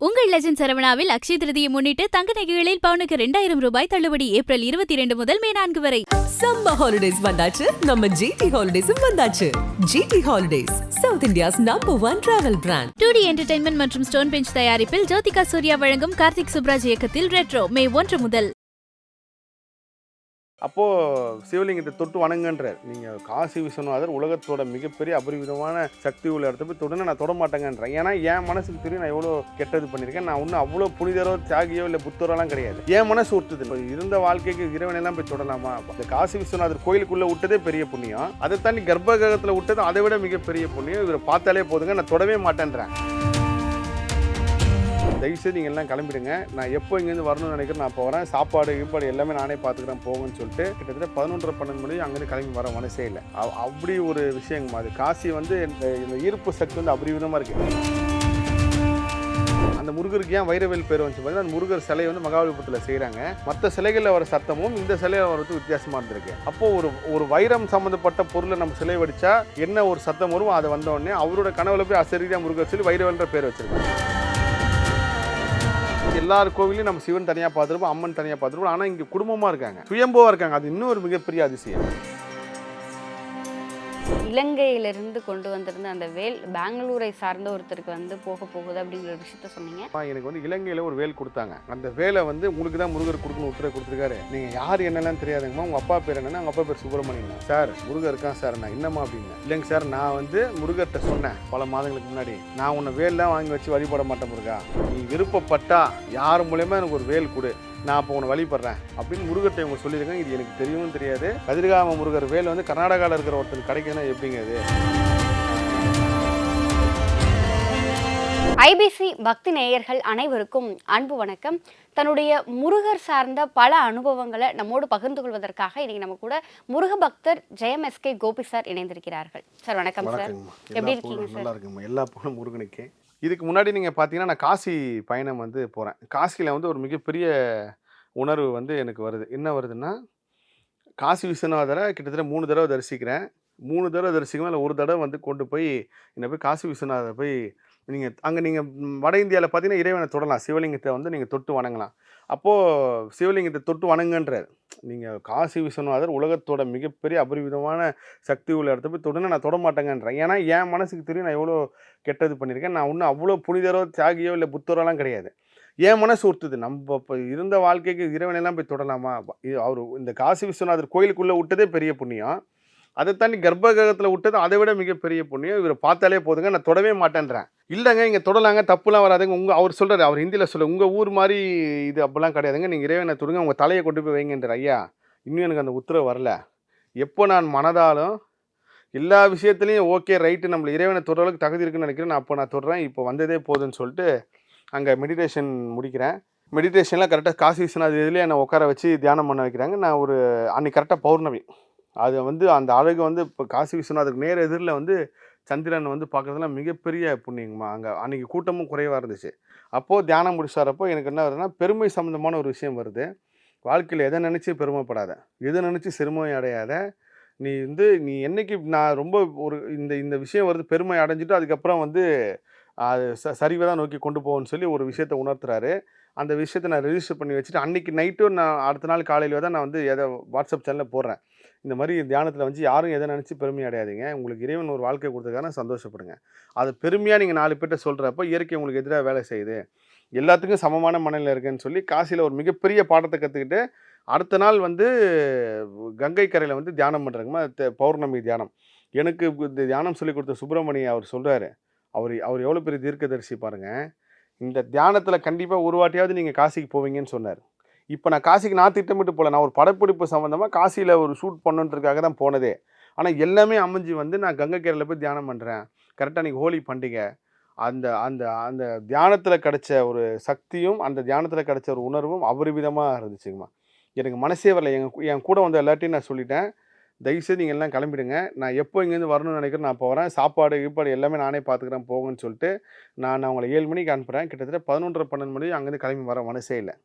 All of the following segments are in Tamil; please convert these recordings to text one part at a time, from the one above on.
உங்கள் லெஜண்ட் சரவணாவில் அக்ஷய திருதியை முன்னிட்டு தங்க நகைகளில் பவுனுக்கு ரெண்டாயிரம் ரூபாய் தள்ளுபடி ஏப்ரல் இருபத்தி இரண்டு முதல் மே நான்கு வரை. சம்மர் ஹாலிடேஸ் வந்தாச்சு. நம்ம ஜிடி ஹாலிடேஸும் வந்தாச்சு. GT Holidays South India's number one travel brand two D entertainment மற்றும் ஸ்டோன் பெஞ்ச் தயாரிப்பில் ஜோதிகா சூர்யா வழங்கும் கார்த்திக் சுப்ராஜ் இயக்கத்தில் ரெட்ரோ மே ஒன்று முதல். அப்போது சிவலிங்கத்தை தொட்டு வணங்குன்றார் நீங்கள் காசி விஸ்வநாதர் உலகத்தோட மிகப்பெரிய அபரிவிதமான சக்தி உள்ள இடத்த போய் தொடர்ந்து நான் தொட மாட்டேங்கன்றேன் ஏன்னா என் மனசுக்கு தெரியும் நான் எவ்வளோ கெட்டது பண்ணியிருக்கேன். நான் ஒன்றும் அவ்வளோ புனிதரோ தியாகியோ இல்லை புத்தரெல்லாம் கிடையாது. என் மனசு ஒருத்தது இப்போ இருந்த வாழ்க்கைக்கு இறைவனெல்லாம் போய் தொடலாமா? இந்த காசி விஸ்வநாதர் கோயிலுக்குள்ளே விட்டதே பெரிய புண்ணியம். அதை தாண்டி கர்ப்பகிரகத்தில் விட்டது அதை விட மிகப்பெரிய புண்ணியம். இவரை பார்த்தாலே போதுங்க நான் தொடவே மாட்டேன்றேன். தயவுசெய்து நீங்கள் எல்லாம் கிளம்பிடுங்க. நான் எப்போ இங்கேருந்து வரணும்னு நினைக்கிறேன் நான் இப்போ வரேன். சாப்பாடு கீப்பாடு எல்லாமே நானே பார்த்துக்கிறேன். போங்கன்னு சொல்லிட்டு கிட்டத்தட்ட பதினொன்றரை பன்னெண்டு மணி அங்கேருந்து கிளம்பி வர மனசே இல்லை. அப்படி ஒரு விஷயங்கம்மா அது. காசி வந்து இந்த இந்த ஈர்ப்பு சக்தி வந்து அபரிவிதமாக இருக்குது அந்த முருகருக்கு ஏன் வைரவேல் பேர் வந்துச்சு பார்த்தீங்கன்னா அந்த முருகர் சிலையை வந்து மகாபலிபுரத்தில் செய்கிறாங்க மற்ற சிலைகளில் வர சத்தமும் இந்த சிலையில் வரது வித்தியாசமாக இருந்திருக்கு. அப்போ ஒரு ஒரு வைரம் சம்மந்தப்பட்ட பொருளை நம்ம சிலை வடித்தா என்ன ஒரு சத்தம் வரும்? அதை வந்தோடனே அவரோட கனவுல போய் அசரீரியா முருகர் சொல்லி வைரவேல்ன்ற பேர் வச்சிருக்காங்க. எல்லார் கோவிலையும் நம்ம சிவன் தனியாக பார்த்துருப்போம் அம்மன் தனியாக பார்த்துருப்போம். ஆனால் இங்கே குடும்பமாக இருக்காங்க. சுயம்புவாக இருக்காங்க. அது இன்னும் ஒரு மிகப்பெரிய அதிசயம். இலங்கையிலிருந்து கொண்டு வந்திருந்த அந்த வேல் பெங்களூரை சார்ந்த ஒருத்தருக்கு வந்து போக போகுது அப்படிங்கிற ஒரு விஷயத்த சொன்னீங்க. எனக்கு வந்து இலங்கையில் ஒரு வேல் கொடுத்தாங்க. அந்த வேலை வந்து உங்களுக்கு தான் முருகர் கொடுக்கணும் உத்தரவு கொடுத்துருக்காரு. நீங்கள் யார் என்னெல்லாம் தெரியாதுங்கம்மா உங்கள் அப்பா பேர் என்னன்னா உங்கள் அப்பா பேர் சுப்பிரமணியன் சார் முருகர் இருக்கான் சார். நான் என்னம்மா அப்படின்னு. இல்லைங்க சார் நான் வந்து முருகர்கிட்ட சொன்னேன். பல மாதங்களுக்கு முன்னாடி நான் உன்னை வேல்லாம் வாங்கி வச்சு வழிபட மாட்டேன் முருகா. நீ விருப்பப்பட்டா யார் மூலயமா எனக்கு ஒரு வேல் கொடு. நான் அப்போ உன்னை வழிபடுறேன் அப்படின்னு முருகர்கிட்ட இவங்க சொல்லியிருக்காங்க. இது எனக்கு தெரியவும் தெரியாது. கதிர்காம முருகர் வேல் வந்து கர்நாடகாவில் இருக்கிற ஒருத்தர் கிடைக்குதுன்னா எப்படிங்க இது? ஐபிசி பக்தி நேயர்கள் அனைவருக்கும் அன்பு வணக்கம். தன்னுடைய முருகர் சார்ந்த பல அனுபவங்களை நம்மோடு பகிர்ந்து கொள்வதற்காக இன்னைக்கு நம்ம கூட முருக பக்தர் ஜெயம் எஸ்கே கோபி சார் இணைந்திருக்கிறார்கள். சார் வணக்கம் சார். எப்படி இருக்கீங்க சார்? எல்லா புகழும் முருகனுக்கே. இதுக்கு முன்னாடி நீங்கள் பார்த்தீங்கன்னா நான் காசி பயணம் வந்து போகிறேன் காசியில் வந்து ஒரு மிகப்பெரிய உணர்வு வந்து எனக்கு வருது. என்ன வருதுன்னா காசி விஸ்வநாதரை கிட்டத்தட்ட மூணு தடவை தரிசிக்கிறேன். மூணு தடவை தரிசிக்கும் இல்லை ஒரு தடவை வந்து கொண்டு போய் என்னை போய் காசி விஸ்வநாதரை போய் நீங்கள் அங்கே நீங்கள் வட இந்தியாவில் பார்த்தீங்கன்னா இறைவனை தொடலாம். சிவலிங்கத்தை வந்து நீங்கள் தொட்டு வணங்கலாம். அப்போது சிவலிங்கத்தை தொட்டு வணங்குன்றார். நீங்கள் காசி விஸ்வநாதர் உலகத்தோட மிகப்பெரிய அபரிவிதமான சக்தி உள்ள இடத்த போய் தொடர்ந்து நான் தொடமாட்டேங்கன்றேன் ஏன்னா என் மனசுக்கு தெரியும் நான் எவ்வளோ கெட்டது பண்ணியிருக்கேன் நான் ஒன்றும் அவ்வளோ புனிதரோ தியாகியோ இல்லை புத்தரோலாம் கிடையாது. என் மனசு உறுத்துது நம்ம இப்போ இருந்த வாழ்க்கைக்கு இறைவனெல்லாம் போய் தொடலாமா? இது அவர் இந்த காசி விஸ்வநாதர் கோயிலுக்குள்ளே விட்டதே பெரிய புண்ணியம். அதை தாண்டி கர்ப்ப கிரகத்தில் விட்டது அதை விட மிகப்பெரிய புண்ணியம். இவரை பார்த்தாலே போதுங்க நான் தொடவே மாட்டேன்றேன். இல்லைங்க இங்கே தொடலாங்க தப்புலாம் வராதுங்க. உங்கள் அவர் சொல்கிறார் அவர் ஹிந்தியில் சொல்ல உங்கள் ஊர் மாதிரி இது அப்படிலாம் கிடையாதுங்க. நீங்கள் இறைவனை தொடுங்க உங்கள் தலையை கொண்டு போய் வைங்கன்ற ஐயா இன்னும் எனக்கு அந்த உத்தரவு வரல. எப்போ நான் மனதாலும் எல்லா விஷயத்துலையும் ஓகே ரைட்டு நம்மளை இறைவனை தொடுற அளவுக்கு தகுதி இருக்குன்னு நினைக்கிறேன். நான் அப்போ நான் தொடுறேன். இப்போ வந்ததே போதுன்னு சொல்லிட்டு அங்கே மெடிடேஷன் முடிக்கிறேன். மெடிடேஷன்லாம் கரெக்டாக காசி விஸ்வநாத் இதுலேயே என்னை உட்கார வச்சு தியானம் பண்ண வைக்கிறாங்க. நான் ஒரு அன்னைக்கு கரெக்டாக பௌர்ணமி. அது வந்து அந்த அழகு வந்து இப்போ காசி விஸ்வநாதருக்கு நேர் எதிரில் வந்து சந்திரன் வந்து பார்க்குறதுலாம் மிகப்பெரிய புண்ணியங்கம்மா. அங்கே அன்றைக்கி கூட்டமும் குறைவாக இருந்துச்சு. அப்போது தியானம் முடிச்சாரப்போ எனக்கு என்ன வருதுன்னா பெருமை சம்மந்தமான ஒரு விஷயம் வருது. வாழ்க்கையில் எதை நினச்சி பெருமைப்படாத எதை நினச்சி சிறுமை அடையாத நீ வந்து நீ என்னைக்கு நான் ரொம்ப ஒரு இந்த இந்த விஷயம் வருது பெருமை அடைஞ்சிட்டு அதுக்கப்புறம் வந்து அது ச சரிவை தான் நோக்கி கொண்டு போகணும்னு சொல்லி ஒரு விஷயத்தை உணர்த்துறாரு. அந்த விஷயத்தை நான் ரெஜிஸ்டர் பண்ணி வச்சுட்டு அன்றைக்கி நைட்டும் நான் அடுத்த நாள் காலையில் தான் நான் வந்து எதை வாட்ஸ்அப் சேனலில் போடுறேன். இந்த மாதிரி தியானத்தில் வந்து யாரும் எதை நினச்சி பெருமை அடையாதீங்க. உங்களுக்கு இறைவன் ஒரு வாழ்க்கை கொடுத்ததுக்கான சந்தோஷப்படுங்க. அது பெருமையாக நீங்கள் நாலு பேர்கிட்ட சொல்கிறப்ப இயற்கை உங்களுக்கு எதிராக வேலை செய்யுது. எல்லாத்துக்கும் சமமான மனநிலை இருக்குன்னு சொல்லி காசியில் ஒரு மிகப்பெரிய பாடத்தை கற்றுக்கிட்டு அடுத்த நாள் வந்து கங்கை கரையில் வந்து தியானம் பண்ணுறாங்கம்மா பௌர்ணமி தியானம். எனக்கு இந்த தியானம் சொல்லி கொடுத்த சுப்பிரமணிய அவர் சொல்கிறாரு அவர் அவர் எவ்வளோ பெரிய தீர்க்கதரிசி பாருங்க. இந்த தியானத்தில் கண்டிப்பாக ஒரு வாட்டியாவது நீங்கள் காசிக்கு போவீங்கன்னு சொன்னார். இப்போ நான் காசிக்கு நான் திட்டமிட்டு போகல நான் ஒரு படப்பிடிப்பு சம்மந்தமாக காசியில் ஒரு ஷூட் பண்ணுன்றதுக்காக தான் போனதே. ஆனால் எல்லாமே அமைஞ்சு வந்து நான் கங்கை கேரளில் போய் தியானம் பண்ணுறேன் கரெக்டாக அன்றைக்கி ஹோலி பண்டிகை. அந்த அந்த அந்த தியானத்தில் கிடைச்ச ஒரு சக்தியும் அந்த தியானத்தில் கிடைச்ச ஒரு உணர்வும் அபரிவிதமாக இருந்துச்சுங்கம்மா. எனக்கு மனசே வரல. எங்கள் என் கூட வந்த எல்லாத்தையும் நான் சொல்லிட்டேன். தயவுசெய்து நீங்கள் எல்லாம் கிளம்பிடுங்க. நான் எப்போ இங்கேருந்து வரணும்னு நினைக்கிறேன் நான் போகிறேன் சாப்பாடு கீப்பாடு எல்லாமே நானே பார்த்துக்கிறேன் போங்கன்னு சொல்லிட்டு நான் உங்களை ஏழு மணிக்கு அனுப்புகிறேன் கிட்டத்தட்ட பதினொன்றரை பன்னெண்டு மணி அங்கேருந்து கிளம்பி வர மனசே இல்லை.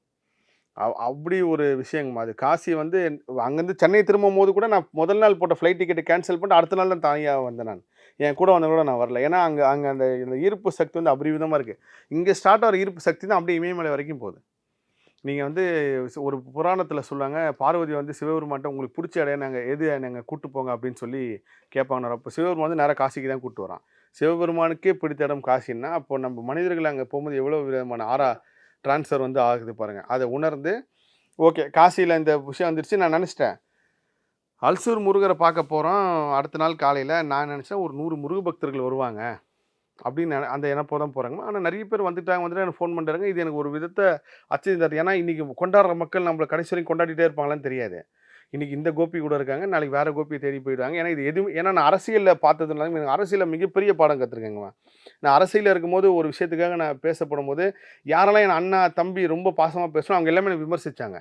அப்படி ஒரு விஷயங்கம்மா. அது காசி வந்து அங்கேருந்து சென்னை திரும்பும் போது கூட நான் முதல் நாள் போட்ட ஃப்ளைட் டிக்கெட்டு கேன்சல் பண்ணிட்டு அடுத்த நாள் தான் தனியாக வந்தேன் நான். என் கூட வந்தவங்களோட நான் வரல. ஏன்னா அங்கே அங்கே அந்த இந்த ஈர்ப்பு சக்தி வந்து அபரிவிதமாக இருக்குது இங்கே ஸ்டார்ட் ஆகிற ஈர்ப்பு சக்தி தான் அப்படியே இமயமலை வரைக்கும் போகுது. நீங்கள் வந்து ஒரு புராணத்தில் சொல்லுவாங்க பார்வதி வந்து சிவபெருமான்ட்ட உங்களுக்கு பிடிச்ச இடம் நாங்கள் எது நாங்கள் கூட்டு போங்க அப்படின்னு சொல்லி கேட்பாங்க அப்போ சிவபெருமான் வந்து நேராக காசிக்கு தான் கூப்பிட்டு வரான். சிவபெருமானுக்கே பிடித்த இடம் காசின்னா அப்போ நம்ம மனிதர்கள் அங்கே போகும்போது எவ்வளோ விதமான ஆறா ட்ரான்ஸ்ஃபர் வந்து ஆகுது பாருங்கள் அதை உணர்ந்து ஓகே காசியில் இந்த விஷயம் வந்துருச்சு நான் நினச்சிட்டேன். அல்சூர் முருகரை பார்க்க போகிறோம் அடுத்த நாள் காலையில் நான் நினச்சேன் ஒரு நூறு முருக பக்தர்கள் வருவாங்க. அப்படின்னு அந்த எனப்போ தான் போகிறாங்க ஆனால் நிறைய பேர் வந்துட்டாங்க வந்துட்டு எனக்கு ஃபோன் பண்ணுறாங்க இது எனக்கு ஒரு விதத்தை அச்சு தருது ஏன்னா இன்றைக்கி கொண்டாடுற மக்கள் நம்மளை கடைசி வரைக்கும் கொண்டாடிட்டே இருப்பாங்களான்னு தெரியாது. இன்றைக்கி இந்த கோபி கூட இருக்காங்க நாளைக்கு வேறு கோபியை தேடி போயிடுவாங்க. ஏன்னா இது எதுவும் ஏன்னா நான் அரசியலில் பார்த்ததுனால எனக்கு அரசியலில் மிகப்பெரிய பாடம் கற்றுருக்கேங்க நான் அரசியலில் இருக்கும்போது ஒரு விஷயத்துக்காக நான் பேசப்படும் போது யாரெல்லாம் என் அண்ணா தம்பி ரொம்ப பாசமாக பேசணும் அவங்க எல்லாமே என்னை விமர்சித்தாங்க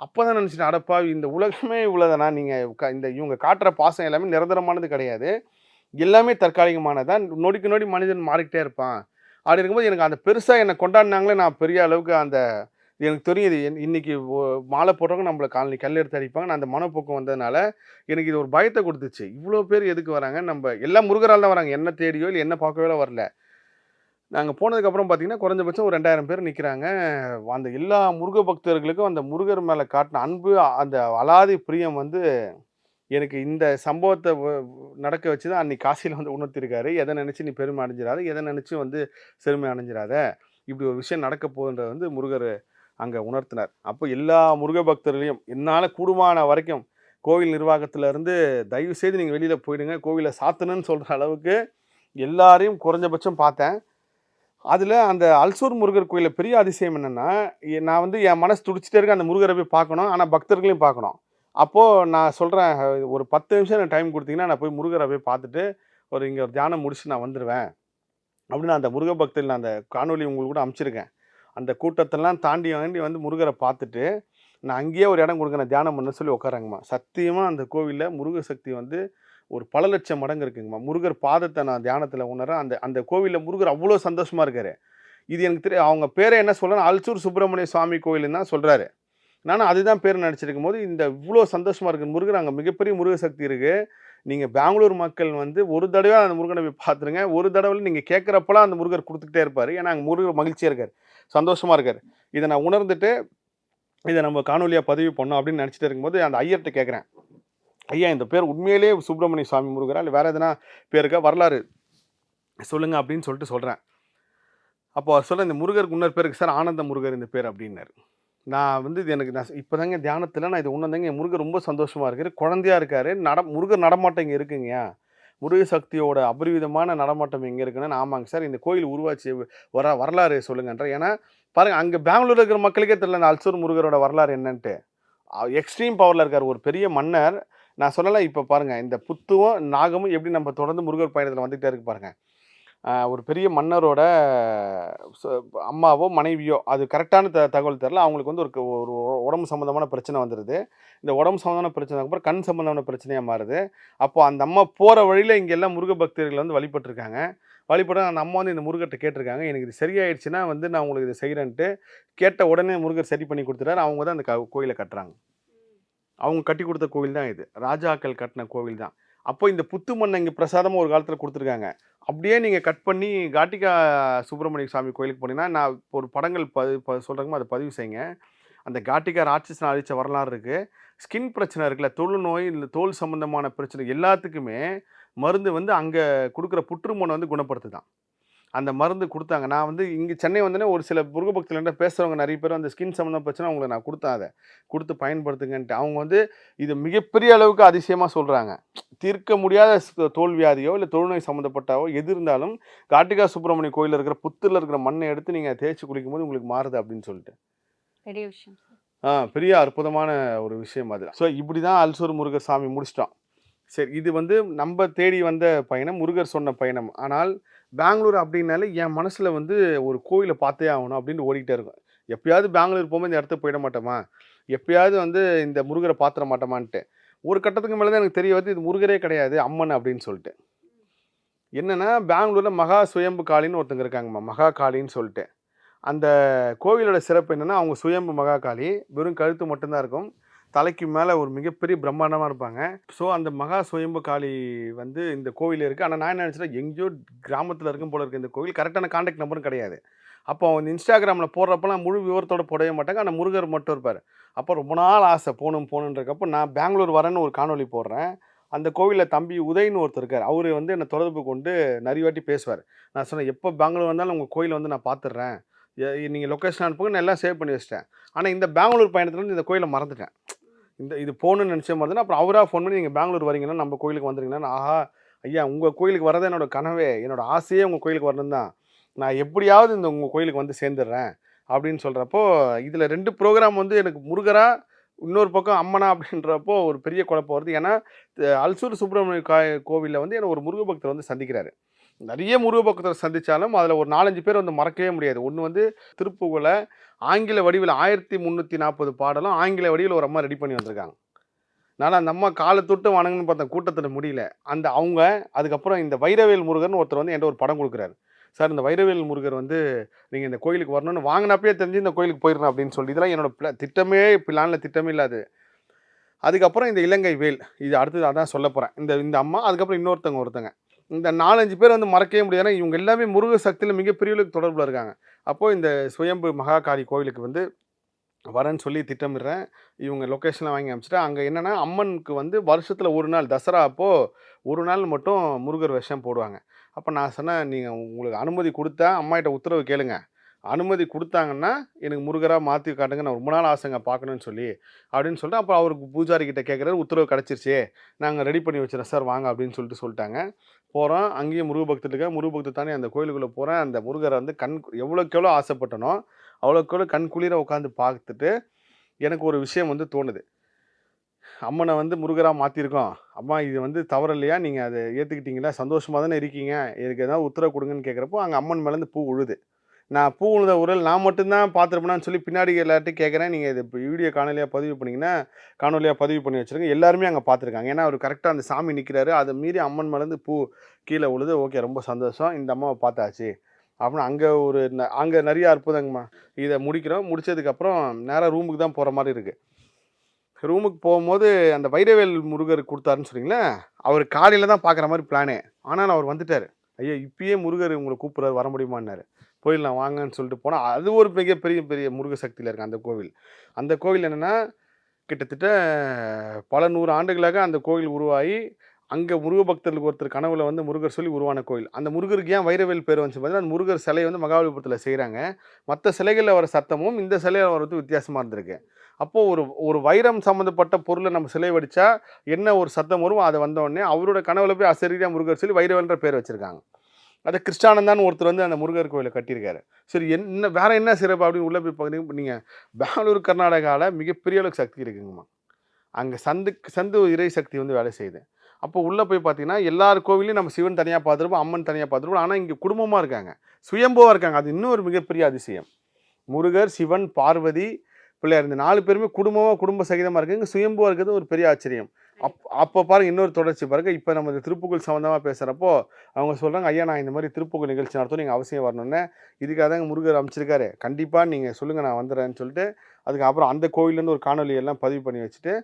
அப்போ தான் நினச்சிட்டேன் அடப்பா இந்த உலகமே இவ்வளோதானா நீங்கள் இந்த இவங்க காட்டுற பாசம் எல்லாமே நிரந்தரமானது கிடையாது. எல்லாமே தற்காலிகமானதான் நொடிக்கு நொடி மனிதன் மாறிக்கிட்டே இருப்பான். அப்படி இருக்கும்போது எனக்கு அந்த பெருசாக என்னை கொண்டாடினாங்களே நான் பெரிய அளவுக்கு அந்த எனக்கு தெரியுது. என்- இன்னைக்கு மாலை போடுறவங்க நம்மளை காலனி கல் எடுத்து அடிப்பாங்க. நான் அந்த மனப்போக்கம் வந்ததுனால எனக்கு இது ஒரு பயத்தை கொடுத்துச்சு. இவ்வளோ பேர் எதுக்கு வராங்க? நம்ம எல்லா முருகரால் தான் வராங்க. என்ன தேடியோ இல்லை என்ன பார்க்கவே வரல. நாங்கள் போனதுக்கப்புறம் பார்த்தீங்கன்னா குறைஞ்சபட்சம் ஒரு ரெண்டாயிரம் பேர் நிற்கிறாங்க அந்த எல்லா முருக பக்தர்களுக்கும் அந்த முருகர் மேலே காட்டின அன்பு அந்த அலாதி பிரியம் வந்து எனக்கு இந்த சம்பவத்தை நடக்க வச்சு தான் அன்றைக்கி காசியில் வந்து உணர்த்திருக்காரு. எதை நினச்சி நீ பெருமை அடைஞ்சிடாத எதை நினச்சி வந்து செருமை அடைஞ்சிடாத இப்படி ஒரு விஷயம் நடக்க போகுன்றது வந்து முருகர் அங்கே உணர்த்தினார். அப்போ எல்லா முருக பக்தர்களையும் என்னால் கூடுமான வரைக்கும் கோவில் நிர்வாகத்திலேருந்து தயவு செய்து நீங்கள் வெளியில் போயிடுங்க கோவிலை சாத்தணுன்னு சொல்கிற அளவுக்கு எல்லாரையும் குறைஞ்சபட்சம் பார்த்தேன். அதில் அந்த அல்சூர் முருகர் கோயிலில் பெரிய அதிசயம் என்னென்னா நான் வந்து என் மனசு துடிச்சிட்டே இருக்கேன் அந்த முருகரை போய் பார்க்கணும் ஆனால் பக்தர்களையும் பார்க்கணும். அப்போது நான் சொல்கிறேன் ஒரு பத்து நிமிஷம் எனக்கு டைம் கொடுத்தீங்கன்னா நான் போய் முருகரை போய் பார்த்துட்டு ஒரு இங்கே ஒரு தியானம் முடிச்சு நான் வந்துடுவேன் அப்படின்னு அந்த முருக பக்தர்கள் நான் அந்த காணொலி உங்களுக்கு கூட அனுப்பிச்சிருக்கேன். அந்த கூட்டத்தெல்லாம் தாண்டி வாண்டி வந்து முருகரை பார்த்துட்டு நான் அங்கேயே ஒரு இடம் கொடுங்க நான் தியானம் பண்ண சொல்லி உட்காராங்கம்மா சத்தியமாக அந்த கோவிலில் முருக சக்தி வந்து ஒரு பல லட்சம் மடங்கு இருக்குங்கம்மா. முருகர் பாதத்தை நான் தியானத்தில் உணரேன் அந்த அந்த கோவிலில் முருகர் அவ்வளோ சந்தோஷமாக இருக்காரு. இது எனக்கு தெரியும் அவங்க பேரை என்ன சொல்கிறேன் அல்சூர் சுப்பிரமணிய சுவாமி கோயிலுன்னு தான் சொல்கிறாரு நானும் அதுதான் பேர் நினச்சிருக்கும் போது இந்த இவ்வளோ சந்தோஷமாக இருக்குது முருகர் அங்கே மிகப்பெரிய முருக சக்தி இருக்குது நீங்கள் பெங்களூர் மக்கள் வந்து ஒரு தடவை அந்த முருகனை போய் பார்த்துருங்க. ஒரு தடவை நீங்கள் கேட்குறப்பெல்லாம் அந்த முருகர் கொடுத்துக்கிட்டே இருப்பார். ஏன்னா அங்கே முருகர் மகிழ்ச்சியாக இருக்கார். சந்தோஷமாக இருக்கார். இதை நான் உணர்ந்துட்டு இதை நம்ம காணொலியாக பதிவு பண்ணோம் அப்படின்னு நினச்சிட்டு இருக்கும்போது அந்த ஐயர்கிட்ட கேட்குறேன் ஐயா இந்த பேர் உண்மையிலேயே சுப்பிரமணிய சாமி முருகரா? இல்லை வேறு எதனா பேருக்கா வரலாறு சொல்லுங்கள் அப்படின்னு சொல்லிட்டு சொல்கிறேன் அப்போ அவர் சொல்ல இந்த முருகருக்கு இன்னொரு பேருக்கு சார் ஆனந்த முருகர் இந்த பேர் அப்படின்னாரு. நான் வந்து இது எனக்கு நான் இப்போ தாங்க தியானத்தில் நான் இது உணர்ந்தேங்க. என் முருகர் ரொம்ப சந்தோஷமாக இருக்கார். குழந்தையா இருக்கார். நட முருகர் நடமாட்டம் இங்கே இருக்குங்க முருக சக்தியோட அபரிவிதமான நடமாட்டம் எங்கே இருக்குன்னு ஆமாங்க சார். இந்த கோயில் உருவாச்சு வர வரலாறு சொல்லுங்கன்ற. ஏன்னா பாருங்கள் அங்கே பெங்களூர் இருக்கிற மக்களுக்கே தெரியல இந்த அல்சூர் முருகரோட வரலாறு என்னன்ட்டு. எக்ஸ்ட்ரீம் பவரில் இருக்கார் ஒரு பெரிய மன்னர். நான் சொல்லலை இப்போ பாருங்கள் இந்த புத்துவும் நாகமும் எப்படி நம்ம தொடர்ந்து முருகர் பயணத்தில் வந்துகிட்டே இருக்கு பாருங்கள் ஒரு பெரிய மன்னரோட ச- அம்மாவோ மனைவியோ அது கரெக்டான த தகவல் தெரில அவங்களுக்கு வந்து ஒரு ஒரு உடம்பு சம்மந்தமான பிரச்சனை வந்துடுது இந்த உடம்பு சம்மந்தமான பிரச்சனைக்கு அப்புறம் கண் சம்மந்தமான பிரச்சனையாக மாறுது. அப்போ அந்த அம்மா போகிற வழியில் இங்கே எல்லாம் முருக பக்தர்கள் வந்து வழிபட்டிருக்காங்க. வழிபட அந்த அம்மா வந்து இந்த முருகர்கிட்ட கேட்டிருக்காங்க. எனக்கு இது சரியாயிடுச்சுன்னா வந்து நான் உங்களுக்கு இதை செய்கிறேன்ட்டு கேட்ட உடனே முருகர் சரி பண்ணி கொடுத்துட்டாரு. அவங்க தான் அந்த க கோயிலை கட்டுறாங்க. அவங்க கட்டி கொடுத்த கோவில் தான் இது. ராஜாக்கள் கட்டின கோவில் தான். அப்போ இந்த புத்து மண்ணை இங்கே பிரசாதமாக ஒரு காலத்தில் கொடுத்துருக்காங்க. அப்படியே நீங்கள் கட் பண்ணி காட்டிகா சுப்பிரமணிய சுவாமி கோயிலுக்கு போனீங்கன்னா நான் ஒரு படங்கள் பதி ப சொல்கிறேங்க அதை பதிவு செய்யுங்க. அந்த காட்டிகா ராட்சசன் அழிச்ச வரலாறு இருக்குது ஸ்கின் பிரச்சனை இருக்குல்ல தொழுநோய் இல்லை தோல் சம்மந்தமான பிரச்சனை எல்லாத்துக்குமே மருந்து வந்து அங்கே கொடுக்குற புற்றுமனை வந்து குணப்படுத்துதான். அந்த மருந்து கொடுத்தாங்க. நான் வந்து இங்கே சென்னை வந்தோடனே ஒரு சில முருகபக்தர்கள்ட்ட பேசுகிறவங்க நிறைய பேர் அந்த ஸ்கின் சம்மந்த பிரச்சனை அவங்களுக்கு நான் கொடுத்தேன். அதை கொடுத்து பயன்படுத்துங்கன்ட்டு. அவங்க வந்து இது மிகப்பெரிய அளவுக்கு அதிசயமாக சொல்கிறாங்க தீர்க்க முடியாத ஸ்- தோல் வியாதியோ இல்லை தொழுநோய் சம்மந்தப்பட்டாவோ எது இருந்தாலும் காட்டிகா சுப்பிரமணிய கோயிலில் இருக்கிற புத்தில் இருக்கிற மண்ணை எடுத்து நீங்கள் தேய்ச்சி குளிக்கும்போது உங்களுக்கு மாறுது அப்படின்னு சொல்லிட்டு. பெரிய விஷயம் ஆ பெரிய அற்புதமான ஒரு விஷயம் அது. ஸோ இப்படி தான் அல்சூர் முருகர் சாமி முடிச்சிட்டோம். சரி இது வந்து நம்ம தேடி வந்த பயணம் முருகர் சொன்ன பயணம். ஆனால் பெங்களூர் அப்படின்னாலே என் மனசில் வந்து ஒரு கோயிலை பார்த்தே ஆகணும் அப்படின்னு ஓடிக்கிட்டே இருக்கும். எப்பயாவது பெங்களூர் போகும்போது இந்த இடத்துக்கு போயிட மாட்டோமா? எப்பயாவது வந்து இந்த முருகரை பார்த்துட மாட்டோமான்ட்டு. ஒரு கட்டத்துக்கு மேலே தான் எனக்கு தெரிய வருது இது முருகரே கிடையாது அம்மன் அப்படின்னு சொல்லிட்டு. என்னென்னா பெங்களூரில் மகா சுயம்பு காளின்னு ஒருத்தங்க இருக்காங்கம்மா மகா காளின்னு சொல்லிட்டு. அந்த கோவிலோட சிறப்பு என்னென்னா அவங்க சுயம்பு மகா காளி வெறும் கழுத்து மட்டும்தான் இருக்கும். தலைக்கு மேலே ஒரு மிகப்பெரிய பிரம்மாண்டமாக இருப்பாங்க. ஸோ அந்த மகா சுயம்பு காளி வந்து இந்த கோவில் இருக்குது ஆனால் நான் என்ன நினச்சிட்டேன் எங்கேயோ கிராமத்தில் இருக்கும் போல இருக்குது இந்த கோவில். கரெக்டான காண்டாக்ட் நம்பரும் கிடையாது. அப்போ அவங்க இன்ஸ்டாகிராமில் போடுறப்பெல்லாம் முழு விவரத்தோட போடவே மாட்டாங்க. ஆனால் முருகர் மட்டும் இருப்பார். அப்போ ரொம்ப நாள் ஆசை போகணும் போகணுன்றக்கப்போ நான் பெங்களூர் வரேன்னு ஒரு காணொளி போடுறேன். அந்த கோவிலில் தம்பி உதயன்னு ஒருத்தர் இருக்கார். அவர் வந்து என்னை தொடர்பு கொண்டு நிறைய வாட்டி பேசுவார். நான் சொன்னேன் எப்போ பெங்களூர் வந்தாலும் உங்கள் கோயிலை வந்து நான் பார்த்துட்றேன் நீங்கள் லொக்கேஷன் அனுப்புங்க நான் எல்லாம் சேவ் பண்ணி வச்சிட்டேன். ஆனால் இந்த பெங்களூர் பயணத்தில் இருந்து இந்த கோயிலை மறந்துட்டேன். இந்த இது போகணும்னு நினச்ச மாதிரி அப்புறம் அவராக ஃபோன் பண்ணி நீங்கள் பெங்களூர் வரீங்கன்னா நம்ம கோயிலுக்கு வந்துருங்கன்னா ஆஹா ஐயா உங்கள் கோயிலுக்கு வரது என்னோட கனவே. என்னோடய ஆசையே உங்கள் கோயிலுக்கு வரணும் தான். நான் எப்படியாவது இந்த உங்கள் கோயிலுக்கு வந்து சேர்ந்துடுறேன் அப்படின்னு சொல்கிறப்போ இதில் ரெண்டு ப்ரோக்ராம் வந்து எனக்கு முருகரா இன்னொரு பக்கம் அம்மனா அப்படின்றப்போ ஒரு பெரிய குழப்பம் வருது. ஏன்னா த- அல்சூர் சுப்பிரமணிய கா கோவிலில் வந்து என்னை ஒரு முருக பக்தர் வந்து சந்திக்கிறாரு. நிறைய முருக பக்தர் சந்தித்தாலும் அதில் ஒரு நாலஞ்சு பேர் வந்து மறக்கவே முடியாது. ஒன்று வந்து திருப்புகழை ஆங்கில வடிவில் ஆயிரத்தி முந்நூற்றி நாற்பது பாடலும் ஆங்கில வடிவில் ஒரு அம்மா ரெடி பண்ணி வந்திருக்காங்க. நான் அந்த அம்மா காலை தொட்டு வணங்கன்னு பார்த்தா கூட்டத்தில் முடியல. அந்த அவங்க அதுக்கப்புறம் இந்த வைரவேல் முருகன் ஒருத்தர் வந்து என்கிட்ட ஒரு படம் கொடுக்குறாரு. சார் இந்த வைரவேல் முருகர் வந்து நீங்கள் இந்த கோயிலுக்கு வரணும்னு வாங்கினப்பே தெரிஞ்சு இந்த கோயிலுக்கு போயிடணும் அப்படின்னு சொல்லி இதெல்லாம் என்னோட பிள திட்டமே பிளானில் திட்டமே இல்லாது. அதுக்கப்புறம் இந்த இலங்கை வேல் இது அடுத்தது அதான் சொல்ல போகிறேன் இந்த இந்த அம்மா அதுக்கப்புறம் இன்னொருத்தவங்க ஒருத்தங்க. இந்த நாலஞ்சு பேர் வந்து மறக்கவே முடியாது. இவங்க எல்லாமே முருக சக்தியில் மிகப்பெரியவர்களுக்கு தொடர்பில் இருக்காங்க. அப்போது இந்த சுயம்பு மகாகாளி கோவிலுக்கு வந்து வரேன்னு சொல்லி திட்டமிடுறேன். இவங்க லொக்கேஷன்லாம் வாங்கி அனுப்பிச்சிட்டு அங்கே என்னென்னா அம்மனுக்கு வந்து வருஷத்தில் ஒரு நாள் தசரா அப்போது ஒரு நாள் மட்டும் முருகர் விஷம் போடுவாங்க. அப்போ நான் சொன்னேன் நீங்கள் உங்களுக்கு அனுமதி கொடுத்தா அம்மாகிட்ட உத்தரவு கேளுங்க. அனுமதி கொடுத்தாங்கன்னா எனக்கு முருகராக மாற்றி காட்டுங்க. நான் ரொம்ப நாள் ஆசைங்க பார்க்கணுன்னு சொல்லி அப்படின்னு சொல்லிட்டு அப்போ அவருக்கு பூஜாரி கிட்ட கேட்குறாரு உத்தரவு கிடச்சிருச்சே. நாங்கள் ரெடி பண்ணி வச்சிடறோம் சார் வாங்க அப்படின்னு சொல்லிட்டு சொல்லிட்டாங்க. போகிறோம் அங்கேயும் முருக பக்தர் இருக்கா முருக பக்தர் தானே அந்த கோயிலுக்குள்ளே போகிறேன் அந்த முருகரை வந்து கண் எவ்வளோக்கு எவ்வளோ ஆசைப்பட்டனோ அவ்வளோக்கு எவ்வளோ கண் குளிர உட்காந்து பார்த்துட்டு எனக்கு ஒரு விஷயம் வந்து தோணுது. அம்மனை வந்து முருகராக மாற்றிருக்கோம் அம்மா இது வந்து தவறில்லையா? நீங்கள் அதை ஏற்றுக்கிட்டீங்களா சந்தோஷமாக தானே இருக்கீங்க. எனக்கு ஏதாவது உத்தரவு கொடுங்கன்னு கேட்குறப்போ அங்கே அம்மன் மேலேருந்து பூ உழுது. நான் பூ உழுத உரல் நான் மட்டும்தான் பார்த்துருப்பேனான்னு சொல்லி பின்னாடி எல்லார்ட்டையும் கேட்குறேன். நீங்கள் இது இப்போ வீடியோ காணொலியாக பதிவு பண்ணிங்கன்னா காணொலியாக பதிவு பண்ணி வச்சுருங்க. எல்லாருமே அங்கே பார்த்துருக்காங்க. ஏன்னா அவர் கரெக்டாக அந்த சாமி நிற்கிறாரு அதை மீறி அம்மன் மலர்ந்து பூ கீழே உழுது ஓகே ரொம்ப சந்தோஷம். இந்த அம்மாவை பார்த்தாச்சு. அப்படின்னு அங்கே ஒரு ந- அங்கே நிறைய அற்புதங்கம்மா. இதை முடிக்கிறோம். முடிச்சதுக்கப்புறம் நேராக ரூமுக்கு தான் போகிற மாதிரி இருக்குது ரூமுக்கு போகும்போது அந்த வைரவேல் முருகர் கொடுத்தாருன்னு சொன்னீங்களே அவர் காலையில் தான் பார்க்குற மாதிரி பிளானே ஆனால் அவர் வந்துட்டார். ஐயா இப்பயே முருகர் உங்களை கூப்பிட்றாரு வர முடியுமான்னாரு. போயிடலாம் வாங்கன்னு சொல்லிட்டு போனால் அது ஒரு மிக பெரிய பெரிய முருக சக்தியில் இருக்கு அந்த கோவில். அந்த கோவில் என்னென்னா கிட்டத்தட்ட பல நூறு ஆண்டுகளாக அந்த கோவில் உருவாகி அங்கே முருக பக்தர்களுக்கு ஒருத்தர் கனவுல வந்து முருகர் சொல்லி உருவான கோயில் அந்த முருகருக்கு ஏன் வைரவேல் பேர் வந்துச்சு பார்த்தீங்கன்னா அந்த முருகர் சிலை வந்து மகாபலிபுரத்தில் செய்கிறாங்க மற்ற சிலைகளில் வர சத்தமும் இந்த சிலையில் வரது வித்தியாசமாக இருந்திருக்கு. அப்போது ஒரு ஒரு வைரம் சம்மந்தப்பட்ட பொருளை நம்ம சிலை வடித்தா என்ன ஒரு சத்தம் வரும் அதை வந்தோடனே அவரோட கனவுல போய் அசரியாக முருகர் சொல்லி வைரவேல்ன்ற பேர் வச்சுருக்காங்க. அது கிருஷ்டானந்தான்னு ஒருத்தர் வந்து அந்த முருகர் கோயிலை கட்டியிருக்காரு. சரி என்ன வேறு என்ன சிறப்பு அப்படின்னு உள்ளே போய் பார்த்தீங்கன்னா நீங்கள் பெங்களூர் கர்நாடகாவில் மிகப்பெரிய அளவுக்கு சக்தி இருக்குங்கம்மா. அங்கே சந்து சந்து இறை சக்தி வந்து வேலை செய்யுது. அப்போ உள்ளே போய் பார்த்தீங்கன்னா எல்லார் கோவிலையும் நம்ம சிவன் தனியாக பார்த்துருப்போம் அம்மன் தனியாக பார்த்துருப்போம். ஆனால் இங்கே குடும்பமாக இருக்காங்க. சுயம்புவாக இருக்காங்க. அது இன்னும் ஒரு மிகப்பெரிய அதிசயம். முருகர் சிவன் பார்வதி பிள்ளையார் இந்த நாலு பேருமே குடும்பமாக குடும்ப சகிதமாக இருக்குங்க. சுயம்புவாக இருக்கிறது ஒரு பெரிய ஆச்சரியம். அப் அப்போ பாருங்க இன்னொரு தொடர்ச்சி பாருங்க. இப்போ நம்ம இந்த திருப்புகழ் சம்மந்தமாக பேசுகிறப்போ அவங்க சொல்கிறாங்க ஐயா நான் இந்த மாதிரி திருப்புகழ் நிகழ்ச்சி நடத்தும் நீங்கள் அவசியம் வரணும்னு. இதுக்காக தாங்க முருகர் அமைச்சிருக்காரு கண்டிப்பாக நீங்கள் சொல்லுங்கள் நான் வந்துடுறேன்னு சொல்லிட்டு அதுக்கப்புறம் அந்த கோயிலேருந்து ஒரு காணொலி எல்லாம் பதிவு பண்ணி வச்சுட்டு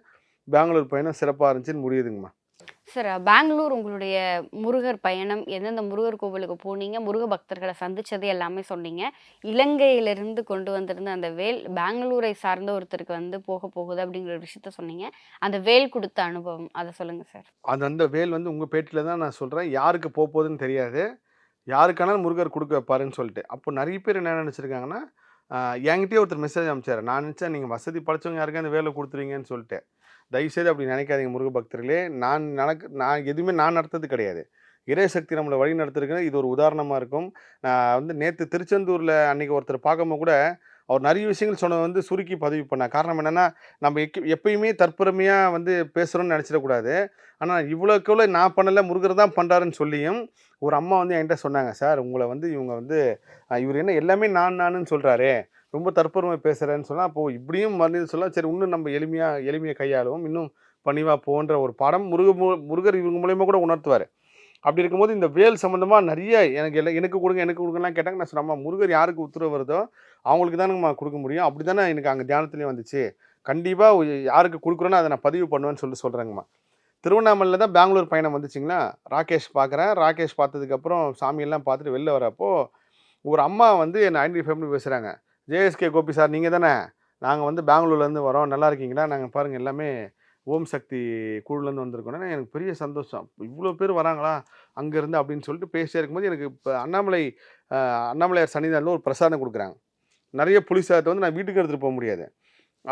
பெங்களூர் பயணம் சிறப்பாக இருந்துச்சுன்னு முடியுதுங்கம்மா. சார் பெங்களூர் உங்களுடைய முருகர் பயணம் எந்தெந்த முருகர் கோவிலுக்கு போனீங்க முருக பக்தர்களை சந்திச்சது எல்லாமே சொன்னீங்க. இலங்கையிலிருந்து கொண்டு வந்திருந்த அந்த வேல் பெங்களூரை சார்ந்த ஒருத்தருக்கு வந்து போக போகுது அப்படிங்கிற ஒரு விஷயத்த சொன்னீங்க. அந்த வேல் கொடுத்த அனுபவம் அதை சொல்லுங்கள் சார். அது அந்த வேல் வந்து உங்கள் பேட்டில் தான் நான் சொல்கிறேன் யாருக்கு போக போகுதுன்னு தெரியாது. யாருக்கானாலும் முருகர் கொடுக்க பாருன்னு சொல்லிட்டு. அப்போ நிறைய பேர் என்ன நினச்சிருக்காங்கன்னா என்கிட்டயே ஒருத்தர் மெசேஜ் அனுப்பிச்சாரு. நான் நினச்சேன் நீங்கள் வசதி படைச்சவங்க யாருக்கும் அந்த வேலை கொடுத்துருவீங்கன்னு சொல்லிட்டு தயவுசெய்து அப்படி நினைக்காதீங்க முருக பக்தர்களே. நான் நடக்க நான் எதுவுமே நான் நடத்தது கிடையாது. இறைசக்தி நம்மளை வழி நடத்துறதுக்கு இது ஒரு உதாரணமாக இருக்கும். நான் வந்து நேற்று திருச்செந்தூரில் அன்னைக்கு ஒருத்தர் பார்க்கும்போது கூட அவர் நிறைய விஷயங்கள் சொன்னது வந்து சுருக்கி பதிவு பண்ண காரணம் என்னென்னா நம்ம எக் எப்பயுமே தற்பெருமையாக வந்து பேசுகிறோன்னு நினச்சிடக்கூடாது ஆனால் இவ்வளோக்கு இவ்வளோ நான் பண்ணலை முருகர் தான் பண்ணுறாருன்னு சொல்லியும் ஒரு அம்மா வந்து என்கிட்ட சொன்னாங்க சார் உங்களை வந்து இவங்க வந்து இவர் என்ன எல்லாமே நான் நானுன்னு சொல்கிறாரே ரொம்ப தற்பெருமை பேசுகிறேன்னு சொன்னால் அப்போது இப்படியும் வந்து சொல்ல சரி இன்னும் நம்ம எளிமையாக எளிமையை கையாளுவோம் இன்னும் பணிவாக போன்ற ஒரு பாடம் முருக முருகர் இவங்க மூலயமா கூட உணர்த்துவார். அப்படி இருக்கும்போது இந்த வேல் சம்மந்தமாக நிறைய எனக்கு எல்லாம் எனக்கு கொடுங்க எனக்கு கொடுங்கலாம் கேட்டாங்க. நான் சொன்னேன் முருகர் யாருக்கு உத்தரவு வருதோ அவங்களுக்கு தானேங்கம்மா கொடுக்க முடியும். அப்படி தானே எனக்கு அங்கே தியானத்துலேயும் வந்துச்சு. கண்டிப்பாக யாருக்கு கொடுக்குறோன்னு அதை நான் பதிவு பண்ணுவேன்னு சொல்லி சொல்கிறேங்கம்மா திருவண்ணாமலையில் தான் பெங்களூர் பயணம் வந்துச்சுங்களா? ராகேஷ் பார்க்குறேன் ராகேஷ் பார்த்ததுக்கப்புறம் சாமியெல்லாம் பார்த்துட்டு வெளில வரப்போ ஒரு அம்மா வந்து என்னை ஐடென்டிஃபை பண்ணி பேசுகிறாங்க ஜேஎஸ்கே கோபி சார் நீங்கள் தானே நாங்கள் வந்து பெங்களூர்லேருந்து வரோம். நல்லா இருக்கீங்களா? நாங்கள் பாருங்கள் எல்லாமே ஓம் சக்தி குழுலேருந்து வந்திருக்கோன்னா எனக்கு பெரிய சந்தோஷம். இவ்வளோ பேர் வராங்களா? அங்கேருந்து அப்படின்னு சொல்லிட்டு பேசிட்டே இருக்கும்போது எனக்கு இப்போ அண்ணாமலை அண்ணாமலையார் சன்னிதானில் ஒரு பிரசாதம் கொடுக்குறாங்க. நிறைய புளிசாதத்தை வந்து நான் வீட்டுக்கு எடுத்துகிட்டு போக முடியாது.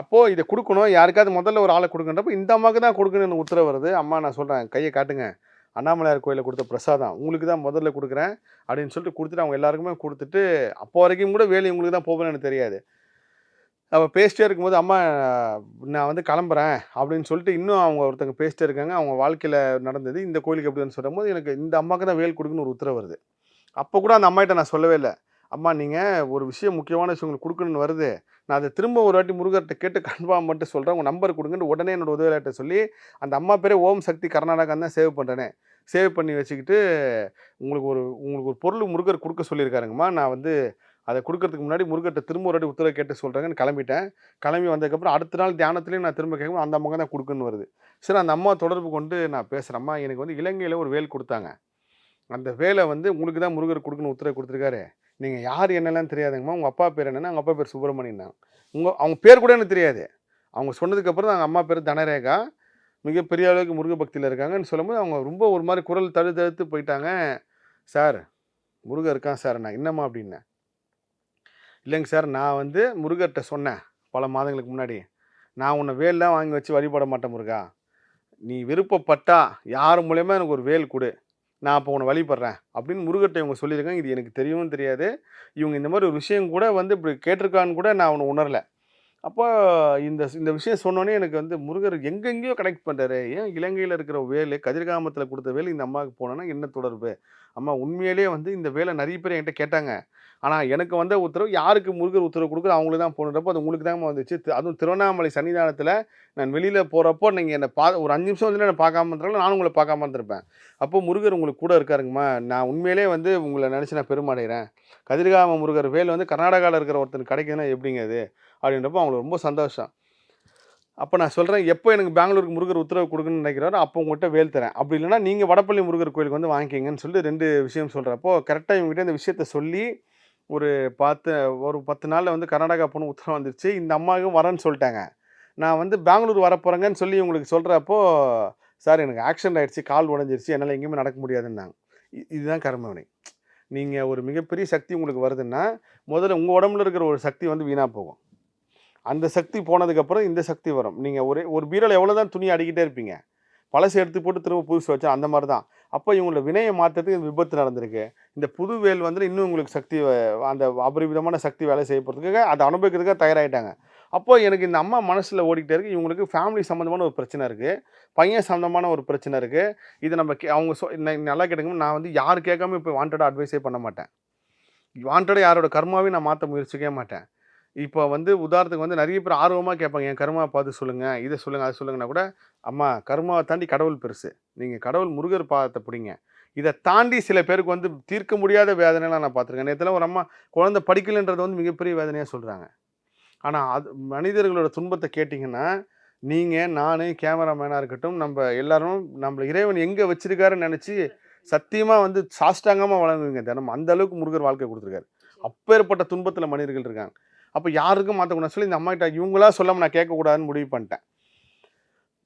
அப்போது இதை கொடுக்கணும். யாருக்காவது முதல்ல ஒரு ஆளை கொடுக்குன்றப்போ இந்த அம்மாவுக்கு தான் கொடுக்கணும்னு உத்தரவு வருது. அம்மா நான் சொல்கிறேன் கையை காட்டுங்க. அண்ணாமலையார் கோயிலில் கொடுத்த பிரசாதம் உங்களுக்கு தான் முதல்ல கொடுக்குறேன் அப்படின்னு சொல்லிட்டு கொடுத்துட்டு அவங்க எல்லாருக்குமே கொடுத்துட்டு அப்போ வரைக்கும் கூட வேலை உங்களுக்கு தான் போகணும்னு எனக்கு தெரியாது. அவள் பேசிட்டே இருக்கும்போது அம்மா நான் வந்து கிளம்புறேன் அப்படின்னு சொல்லிட்டு இன்னும் அவங்க ஒருத்தங்க பேசிட்டே இருக்காங்க. அவங்க வாழ்க்கையில் நடந்தது. இந்த கோயிலுக்கு எப்படின்னு சொல்லும்போது எனக்கு இந்த அம்மாவுக்கு தான் வேல் கொடுக்குன்னு ஒரு உத்தரவு வருது. அப்போ கூட அந்த அம்மாகிட்ட நான் சொல்லவே இல்லை. அம்மா நீங்கள் ஒரு விஷயம் முக்கியமான விஷயம் உங்களுக்கு கொடுக்கணும்னு வருது. நான் அதை திரும்ப ஒரு வாட்டி முருகர்கிட்ட கேட்டு கன்ஃபார்ம் மட்டும் சொல்கிறேன் உங்கள் நம்பர் கொடுங்கன்னு உடனே என்னோட உதவியாளர்கிட்ட சொல்லி அந்த அம்மா பேரே ஓம் சக்தி கர்நாடகா தான் சேவ் பண்ணுறேனே சேவ் பண்ணி வச்சுக்கிட்டு உங்களுக்கு ஒரு உங்களுக்கு ஒரு பொருள் முருகர் கொடுக்க சொல்லியிருக்காருங்கம்மா. நான் வந்து அதை கொடுக்கறதுக்கு முன்னாடி முருகர்கிட்ட திரும்ப ஒரு வாட்டி உத்தரவு கேட்டு சொல்கிறாங்கன்னு கிளம்பிட்டேன். கிளம்பி வந்ததுக்கப்புறம் அடுத்த நாள் தியானத்துலேயும் நான் திரும்ப கேட்கும் அந்த அம்மா தான் கொடுக்குன்னு வருது. சரி அந்த அம்மா தொடர்பு கொண்டு நான் பேசுகிறேன் அம்மா எனக்கு வந்து இலங்கையில் ஒரு வேல் கொடுத்தாங்க. அந்த வேலை வந்து உங்களுக்கு தான் முருகர் கொடுக்கணும் உத்தரவு கொடுத்துருக்காரு. நீங்கள் யார் என்னெல்லாம் தெரியாதுங்கம்மா. உங்கள் அப்பா பேர் என்னென்னா அவங்க அப்பா பேர் சுப்பிரமணியன் தான். உங்கள் அவங்க பேர் கூட எனக்கு தெரியாது. அவங்க சொன்னதுக்கப்புறம் தான் அவங்க அம்மா பேர் தனரேகா. மிகப்பெரிய அளவுக்கு முருக பக்தியில் இருக்காங்கன்னு சொல்லும்போது அவங்க ரொம்ப ஒரு மாதிரி குரல் தழு தழுத்து போயிட்டாங்க. சார் முருகர் இருக்கான் சார். நான் என்னம்மா? அப்படின்னேன் இல்லைங்க சார். நான் வந்து முருகர்கிட்ட சொன்னேன் பல மாதங்களுக்கு முன்னாடி. நான் உன்னை வேல்லாம் வாங்கி வச்சு வழிபட மாட்டேன் முருகா. நீ விருப்பப்பட்டா யார் மூலயமா எனக்கு ஒரு வேல் கொடு. நான் அப்போ உன்னை வழிபடுறேன் அப்படின்னு முருகர்கிட்ட இவங்க சொல்லியிருக்காங்க. இது எனக்கு தெரியவும் தெரியாது. இவங்க இந்த மாதிரி ஒரு விஷயம் கூட வந்து இப்படி கேட்டிருக்கான்னு கூட நான் அவனை உணரல. அப்போ இந்த இந்த விஷயம் சொன்னோன்னே எனக்கு வந்து முருகர் எங்கெங்கேயோ கனெக்ட் பண்ணுறாரு ஏன் இலங்கையில் இருக்கிற வேலு கதிர்காமத்தில் கொடுத்த வேலை இந்த அம்மாவுக்கு போனோன்னா என்ன தொடர்பு? அம்மா உண்மையிலேயே வந்து இந்த வேலை நிறைய பேர் என்கிட்ட கேட்டாங்க. ஆனால் எனக்கு வந்த உத்தரவு யாருக்கு முருகர் உத்தரவு கொடுக்குற அவங்களுக்கு தான் போனப்போ அது உங்களுக்கு தான் வந்துச்சு. அதுவும் திருவண்ணாமலை சன்னிதானத்தில் நான் வெளியில் போகிறப்போ நீங்கள் என்னை பா ஒரு அஞ்சு நிமிஷம் வந்து என்னை பார்க்காம இருந்தாலும் நானும் உங்களை பார்க்காம இருந்திருப்பேன். அப்போ முருகர் உங்களுக்கு கூட இருக்காருங்கம்மா. நான் உண்மையிலே வந்து உங்களை நினச்சி நான் பெருமடைகிறேன். கதிர்காம முருகர் வேல் வந்து கர்நாடகாவில் இருக்கிற ஒருத்தன் கிடைக்குதுன்னா எப்படிங்க அது? அப்படின்றப்போ அவங்களுக்கு ரொம்ப சந்தோஷம். அப்போ நான் சொல்கிறேன் எப்போ எனக்கு பெங்களூருக்கு முருகர் உத்தரவு கொடுக்குன்னு நினைக்கிறாரோ அப்போ உங்கள்கிட்ட வேல் தரேன். அப்படி இல்லைன்னா நீங்கள் வடப்பள்ளி முருகர் கோயிலுக்கு வந்து வாங்கிக்கிங்கன்னு சொல்லிட்டு ரெண்டு விஷயம் சொல்கிறப்போ கரெக்டாக இவங்ககிட்ட இந்த விஷயத்த சொல்லி ஒரு பத்து ஒரு பத்து நாளில் வந்து கர்நாடகா போகணும் உத்தரவு வந்துருச்சு. இந்த அம்மாவுக்கும் வரேன்னு சொல்லிட்டாங்க. நான் வந்து பெங்களூர் வரப்போகிறேங்கன்னு சொல்லி உங்களுக்கு சொல்கிறப்போ சார் எனக்கு ஆக்சிடென்ட் ஆகிடுச்சு கால் உடஞ்சிருச்சு என்னால் எங்கேயுமே நடக்க முடியாதுன்னாங்க. இதுதான் கர்மவினை நீங்கள் ஒரு மிகப்பெரிய சக்தி உங்களுக்கு வருதுன்னா முதல்ல உங்கள் உடம்புல இருக்கிற ஒரு சக்தி வந்து வீணாக போகும். அந்த சக்தி போனதுக்கப்புறம் இந்த சக்தி வரும். நீங்கள் ஒரே ஒரு பீரல் எவ்வளோ தான் துணி அடிக்கிட்டே இருப்பீங்க. பழசு எடுத்து போட்டு திரும்ப புதுசு வச்சா அந்த மாதிரி தான் அப்போ இவங்களோட வினையை மாற்றுறதுக்கு இந்த விபத்து நடந்திருக்கு. இந்த புது வேல் வந்து இன்னும் உங்களுக்கு சக்தி வ- அந்த அபரிவிதமான சக்தி வேலை செய்ய போகிறதுக்காக அதை அனுபவிக்கிறதுக்காக தயாராகிட்டாங்க அப்போ எனக்கு இந்த அம்மா மனசில் ஓடிக்கிட்டே இருக்குது இவங்களுக்கு ஃபேமிலி சம்மந்தமான ஒரு பிரச்சனை இருக்குது பையன் சம்மந்தமான ஒரு பிரச்சனை இருக்குது இது நம்ம கே- அவங்க சொ நல்லா கேட்டுங்க நான் வந்து யார் கேட்காம இப்போ வாண்டடாக அட்வைஸே பண்ண மாட்டேன். வாண்டடாக யாரோட கர்மாவையும் நான் மாற்ற முயற்சிக்கவே மாட்டேன். இப்போ வந்து உதாரணத்துக்கு வந்து நிறைய பேர் ஆர்வமாக கேட்பாங்க என் கர்மா பார்த்து சொல்லுங்கள் இதை சொல்லுங்கள் அதை சொல்லுங்கன்னா கூட அம்மா கர்மாவை தாண்டி கடவுள் பெருசு. நீங்கள் கடவுள் முருகர் பாதத்தை பிடிங்க. இதை தாண்டி சில பேருக்கு வந்து தீர்க்க முடியாத வேதனைலாம் நான் பார்த்துருக்கேன். நேற்றுல ஒரு அம்மா குழந்தை படிக்கலைன்றது வந்து மிகப்பெரிய வேதனையாக சொல்கிறாங்க ஆனால் அது மனிதர்களோட துன்பத்தை கேட்டிங்கன்னா நீங்கள் நான் கேமராமேனாக இருக்கட்டும் நம்ம எல்லாரும் நம்மள இறைவன் எங்கே வச்சிருக்காருன்னு நினச்சி சத்தியமாக வந்து சாஷ்டாங்கமாக வழங்குவீங்க. தினம் அந்த அளவுக்கு முருகர் வாழ்க்கை கொடுத்துருக்காரு. அப்பேற்பட்ட துன்பத்தில் மனிதர்கள் இருக்காங்க. அப்போ யாருக்கும் மாற்றக்கூடாது சொல்லி இந்த அம்மாகிட்ட இவங்களா சொல்லாமல் நான் கேட்கக்கூடாதுன்னு முடிவு பண்ணிட்டேன்.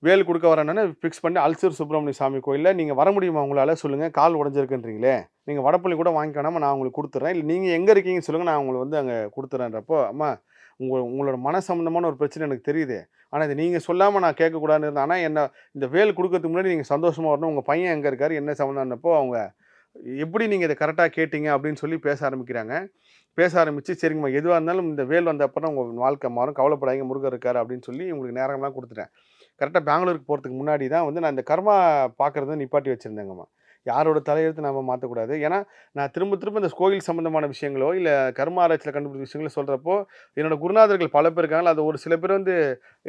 வேல் கொடுக்க வரேன்னு ஃபிக்ஸ் பண்ணி அல்சூர் சுப்பிரமணிய சாமி கோயிலில் நீங்கள் வர முடியுமா உங்களால்? சொல்லுங்கள் கால் உடஞ்சிருக்குன்றீங்களே. நீங்கள் வடப்பள்ளி கூட வாங்கிக்காம நான் உங்களுக்கு கொடுத்துட்றேன் இல்லை நீங்கள் எங்கே இருக்கீங்கன்னு சொல்லுங்கள் நான் உங்களுக்கு வந்து அங்கே கொடுத்துறேன்றப்போ அம்மா உங்கள் உங்களோட மன சம்மந்தமான ஒரு பிரச்சனை எனக்கு தெரியுது. ஆனால் இது நீங்கள் சொல்லாமல் நான் கேட்கக்கூடாதுன்னு இருந்தேன். ஆனால் என்ன இந்த வேல் கொடுக்கறதுக்கு முன்னாடி நீங்கள் சந்தோஷமாக வரணும். உங்கள் பையன் எங்கே இருக்கார்? என்ன சம்மந்தம்னப்போ அவங்க எப்படி நீங்கள் இதை கரெக்டாக கேட்டீங்க? அப்படின்னு சொல்லி பேச ஆரம்பிக்கிறாங்க. பேச ஆரம்பித்து சரிங்கம்மா எதுவாக இருந்தாலும் இந்த வேல் வந்த அப்புறம் உங்கள் வாழ்க்கை மாறும் கவலைப்படாதீங்க முருகர் இருக்கார் அப்படின்னு சொல்லி உங்களுக்கு நேரம்லாம் கொடுத்துட்டேன். கரெக்டாக பெங்களூருக்கு போகிறதுக்கு முன்னாடி தான் வந்து நான் இந்த கர்மா பார்க்குறது நிப்பாட்டி வச்சுருந்தேங்கம்மா. யாரோட தலையெழுத்து நம்ம மாற்றக்கூடாது ஏன்னா நான் திரும்ப திரும்ப இந்த கோயில் சம்மந்தமான விஷயங்களோ இல்லை கர்ம ஆராய்ச்சியில் கண்டுபிடிச்ச விஷயங்களோ சொல்கிறப்போ என்னோடய குருநாதர்கள் பல பேர் இருக்காங்க அது ஒரு சில பேர் வந்து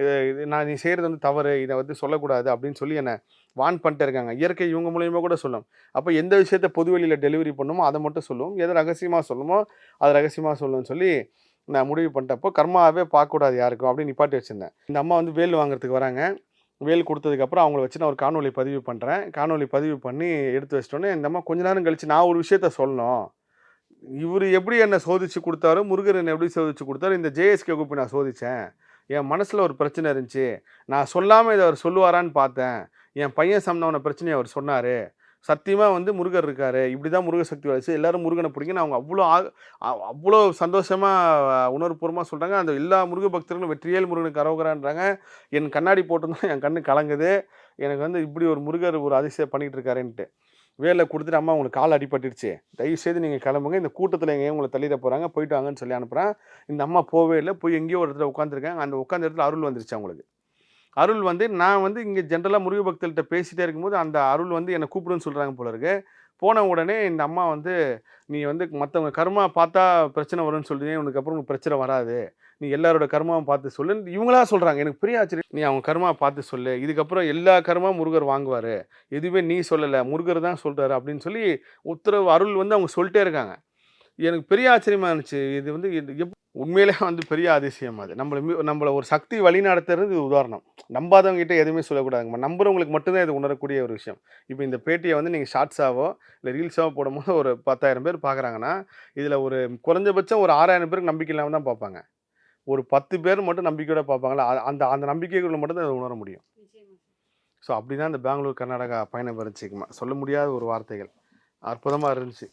இது நான் நீ செய்கிறது வந்து தவறு இதை வந்து சொல்லக்கூடாது அப்படின்னு சொல்லி என்னை வான் பண்ணிட்டு இருக்காங்க. இயற்கை இவங்க மூலியமாக கூட சொல்லும். அப்போ எந்த விஷயத்த பொதுவெளியில் டெலிவரி பண்ணுமோ அதை மட்டும் சொல்லுவோம் எதை ரகசியமாக சொல்லுமோ அதை ரகசியமாக சொல்லணும்னு சொல்லி நான் முடிவு பண்ணிட்டப்போ கர்மாவே பார்க்கக்கூடாது யாருக்கும் அப்படின்னு நிப்பாட்டி வச்சுருந்தேன். இந்த அம்மா வந்து வேல் வாங்குறதுக்கு வராங்க. வேல் கொடுத்ததுக்கப்புறம் அவங்கள வச்சு நான் ஒரு காணொலி பதிவு பண்ணுறேன் காணொலி பதிவு பண்ணி எடுத்து வச்சிட்டோன்னே இந்த அம்மா கொஞ்ச நேரம் கழிச்சு நான் ஒரு விஷயத்த சொல்லணும். இவர் எப்படி என்னை சோதித்து கொடுத்தாரோ? முருகர் என்னை எப்படி சோதித்து கொடுத்தாரோ? இந்த ஜேஎஸ்கே குரூப் நான் சோதித்தேன் என் மனசில் ஒரு பிரச்சனை இருந்துச்சு. நான் சொல்லாமல் இதை அவர் சொல்லுவாரான்னு பார்த்தேன். என் பையன் சம்மந்தமான பிரச்சனையை அவர் சொன்னார். சத்தியமாக வந்து முருகர் இருக்கார். இப்படி தான் முருக சக்தி வளர்ச்சி எல்லாரும் முருகனை பிடிக்குன்னு அவங்க அவ்வளோ அவ்வளோ சந்தோஷமாக உணர்வுபூர்வமாக சொல்கிறாங்க அந்த எல்லா முருக பக்தர்களும் வெற்றியேல் முருகனுக்கு கரவுகிறான்றாங்க என் கண்ணாடி போட்டிருந்தா என் கண்ணு கலங்குது. எனக்கு வந்து இப்படி ஒரு முருகர் ஒரு அதிசயம் பண்ணிகிட்டு இருக்காருன்ட்டு. வேலை கொடுத்துட்டு அம்மா உங்களுக்கு கால் அடிபட்டுருச்சு தயவு செய்து நீங்கள் கிளம்புங்க. இந்த கூட்டத்தில் எங்கேயும் உங்களை தள்ளிட போகிறாங்க போயிட்டு வாங்கன்னு சொல்லி அனுப்புகிறேன் இந்த அம்மா போவே இல்லை. போய் எங்கேயோ ஒரு இடத்துல உட்காந்துருக்காங்க அந்த உட்காந்த இடத்துல அருள் வந்துருச்சு அவங்களுக்கு. அருள் வந்து நான் வந்து இங்கே ஜென்ரலாக முருக பக்தர்கிட்ட பேசிகிட்டே இருக்கும்போது அந்த அருள் வந்து என்னை கூப்பிடுன்னு சொல்கிறாங்க போல இருக்கு. போன உடனே இந்த அம்மா வந்து நீ வந்து மற்றவங்க கர்மா பார்த்தா பிரச்சனை வரும்னு சொல்லுறீங்க உனக்கு அப்புறம் உனக்கு பிரச்சனை வராது. நீ எல்லாரோட கர்மாவும் பார்த்து சொல்லு. இவங்களா சொல்கிறாங்க எனக்கு பெரிய ஆச்சரியம். நீ அவங்க கர்மா பார்த்து சொல்லு. இதுக்கப்புறம் எல்லா கர்மா முருகர் வாங்குவார். எதுவுமே நீ சொல்லலை முருகர் தான் சொல்கிறாரு அப்படின்னு சொல்லி உத்தரவு அருள் வந்து அவங்க சொல்லிட்டே இருக்காங்க. எனக்கு பெரிய ஆச்சரியமா இருந்துச்சு. இது வந்து எப் உண்மையிலே வந்து பெரிய அதிசயம் அது. நம்மளை நம்மளை ஒரு சக்தி வழி நடத்துறது உதாரணம். நம்பாதவங்க கிட்ட எதுவுமே சொல்லக்கூடாதுங்க. நம்புறவங்களுக்கு மட்டும்தான் இது உணரக்கூடிய ஒரு விஷயம். இப்போ இந்த பேட்டியை வந்து நீங்கள் ஷார்ட்ஸாவோ இல்லை ரீல்ஸாவோ போடும்போது ஒரு பத்தாயிரம் பேர் பார்க்குறாங்கன்னா இதில் ஒரு குறைஞ்சபட்சம் ஒரு ஆறாயிரம் பேருக்கு நம்பிக்கை இல்லாமல் தான் பார்ப்பாங்க ஒரு பத்து பேர் மட்டும் நம்பிக்கையோட பார்ப்பாங்களா அந்த அந்த நம்பிக்கைக்குள்ள மட்டும் தான் அதை உணர முடியும். ஸோ அப்படி தான் இந்த பெங்களூர் கர்நாடகா பயணம் இருந்துச்சுக்குமா சொல்ல முடியாத ஒரு வார்த்தைகள். அற்புதமாக இருந்துச்சு.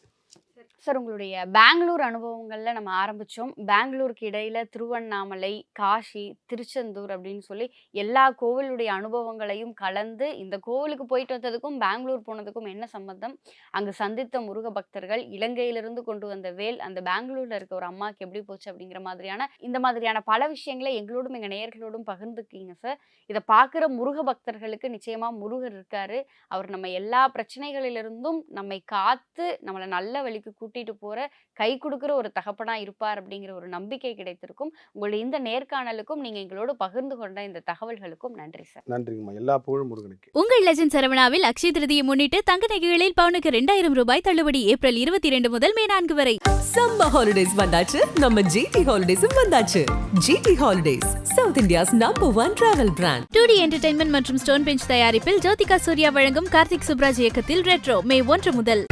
சார் உங்களுடைய பெங்களூர் அனுபவங்கள்ல நம்ம ஆரம்பிச்சோம். பெங்களூருக்கு இடையில திருவண்ணாமலை காஷி திருச்செந்தூர் அப்படின்னு சொல்லி எல்லா கோவிலுடைய அனுபவங்களையும் கலந்து இந்த கோவிலுக்கு போயிட்டு வந்ததுக்கும் பெங்களூர் போனதுக்கும் என்ன சம்பந்தம்? அங்கு சந்தித்த முருக பக்தர்கள் இலங்கையிலிருந்து கொண்டு வந்த வேல் அந்த பெங்களூர்ல இருக்க ஒரு அம்மாவுக்கு எப்படி போச்சு அப்படிங்கிற மாதிரியான இந்த மாதிரியான பல விஷயங்களை எங்களோடும் எங்க நேயர்களோடும் பகிர்ந்துக்கீங்க சார். இதை பார்க்குற முருக பக்தர்களுக்கு நிச்சயமா முருகர் இருக்காரு. அவர் நம்ம எல்லா பிரச்சனைகளிலிருந்தும் நம்மை காத்து நம்மளை நல்ல வழிக்கு கூட்டிட்டு போற கை கொடுக்குற ஒரு தகப்பனா இருப்பார் அப்படிங்கிற ஒரு நம்பிக்கை கிடைத்திருக்கும். உங்களுடைய இந்த நேர்காணலுக்கும் நீங்க எங்களோடு பகிர்ந்து கொண்ட இந்த தகவல்களுக்கும் நன்றி சார். நன்றிங்கம்மா. எல்லா புகழும் முருகனுக்கு. உங்கள் லெஜண்ட் சரவணாவில் அக்ஷய திருதியை முன்னிட்டு தங்க நகைகளில் பவுனுக்கு ரெண்டாயிரம் ரூபாய் தள்ளுபடி ஏப்ரல் இருபத்தி இரண்டு முதல் மே நான்கு வரை. சம்மர் ஹாலிடேஸ் வந்தாச்சு. நம்ம ஜிடி ஹாலிடேஸும் வந்தாச்சு. GT Holidays South India's number one travel brand two D entertainment மற்றும் ஸ்டோன் பெஞ்ச் தயாரிப்பில் ஜோதிகா சூர்யா வழங்கும் கார்த்திக் சுப்ராஜ் இயக்கத்தில் ரெட்ரோ மே ஒன்று முதல்.